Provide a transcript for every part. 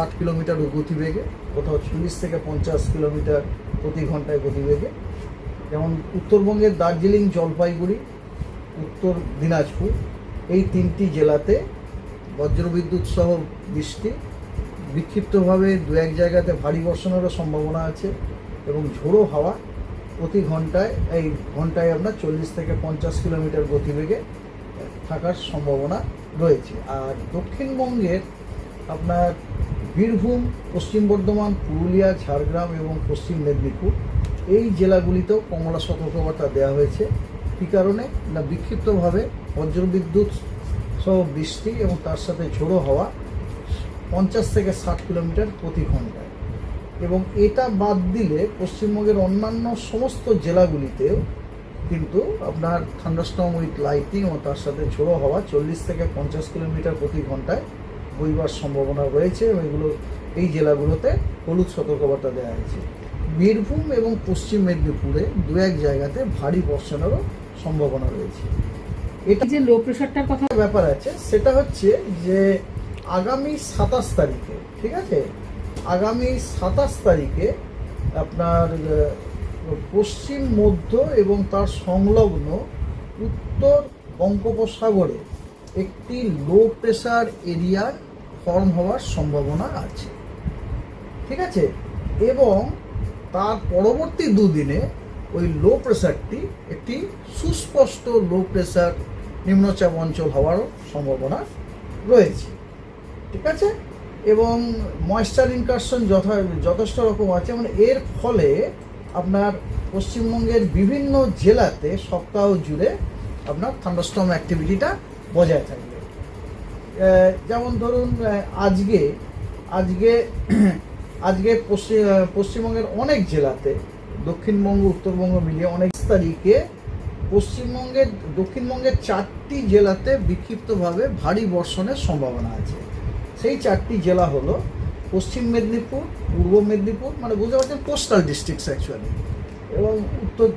ষাট কিলোমিটার গতিবেগে, কোথাও চল্লিশ থেকে পঞ্চাশ কিলোমিটার প্রতি ঘন্টায় গতিবেগে। যেমন উত্তরবঙ্গের দার্জিলিং জলপাইগুড়ি, উত্তর দিনাজপুর, এই তিনটি জেলাতে বজ্রবিদ্যুৎ সহ বৃষ্টি, বিক্ষিপ্তভাবে দু এক জায়গাতে ভারী বর্ষণেরও সম্ভাবনা আছে এবং ঝোড়ো হাওয়া প্রতি ঘন্টায়, এই ঘন্টায় আপনার চল্লিশ থেকে পঞ্চাশ কিলোমিটার গতিবেগে থাকার সম্ভাবনা রয়েছে। আর দক্ষিণবঙ্গের আপনার বীরভূম, পশ্চিম বর্ধমান, পুরুলিয়া, ঝাড়গ্রাম এবং পশ্চিম মেদিনীপুর। এই জেলাগুলিতেও কমলা সতর্কবার্তা দেওয়া হয়েছে। কী কারণে? না, বিক্ষিপ্তভাবে বজ্রবিদ্যুৎ সহ বৃষ্টি এবং তার সাথে ঝোড়ো হওয়া পঞ্চাশ থেকে ষাট কিলোমিটার প্রতি ঘন্টায়। এবং এটা বাদ দিলে পশ্চিমবঙ্গের অন্যান্য সমস্ত জেলাগুলিতেও কিন্তু আপনার থান্ডারস্টর্ম উইথ লাইটিং ও তার সাথে ঝোড়ো হওয়া চল্লিশ থেকে পঞ্চাশ কিলোমিটার প্রতি ঘন্টায় বইবার সম্ভাবনা রয়েছে এবং এগুলো এই জেলাগুলোতে হলুদ সতর্কবার্তা দেওয়া হয়েছে। বীরভূম এবং পশ্চিম মেদিনীপুরে দু এক জায়গাতে ভারী বর্ষণেরও সম্ভাবনা রয়েছে। এটা যে লো প্রেশারটার কথা ব্যাপার আছে সেটা হচ্ছে যে আগামী সাতাশ তারিখে ঠিক আছে? আগামী সাতাশ তারিখে আপনার পশ্চিম মধ্য এবং তার সংলগ্ন উত্তর বঙ্গোপসাগরে একটি লো প্রেশার এরিয়া ফর্ম হওয়ার সম্ভাবনা আছে। ঠিক আছে? এবং তার পরবর্তী দুদিনে ওই লো প্রেশারটি একটি সুস্পষ্ট লো প্রেশার নিম্নচাপ অঞ্চল হওয়ারও সম্ভাবনা রয়েছে। ঠিক আছে? এবং ময়েশ্চার ইনকারশন যথা, যথেষ্ট রকম আছে। মানে এর ফলে আপনার পশ্চিমবঙ্গের বিভিন্ন জেলাতে সপ্তাহ জুড়ে আপনার থান্ডারস্টর্ম অ্যাক্টিভিটিটা বজায় থাকবে। যেমন ধরুন আজকে আজকে আজকে পশ্চিম পশ্চিমবঙ্গের অনেক জেলাতে, দক্ষিণবঙ্গ, উত্তরবঙ্গ মিলিয়ে অনেক তারিখে পশ্চিমবঙ্গের, দক্ষিণবঙ্গের চারটি জেলাতে বিক্ষিপ্তভাবে ভারী বর্ষণের সম্ভাবনা আছে। সেই চারটি জেলা হলো পশ্চিম মেদিনীপুর, পূর্ব মেদিনীপুর মানে বুঝতে পারছেন কোস্টাল ডিস্ট্রিক্টস অ্যাকচুয়ালি এবং উত্তর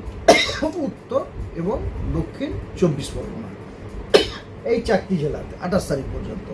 উত্তর এবং দক্ষিণ চব্বিশ পরগনা। এই চারটি জেলাতে আঠাশ তারিখ পর্যন্ত।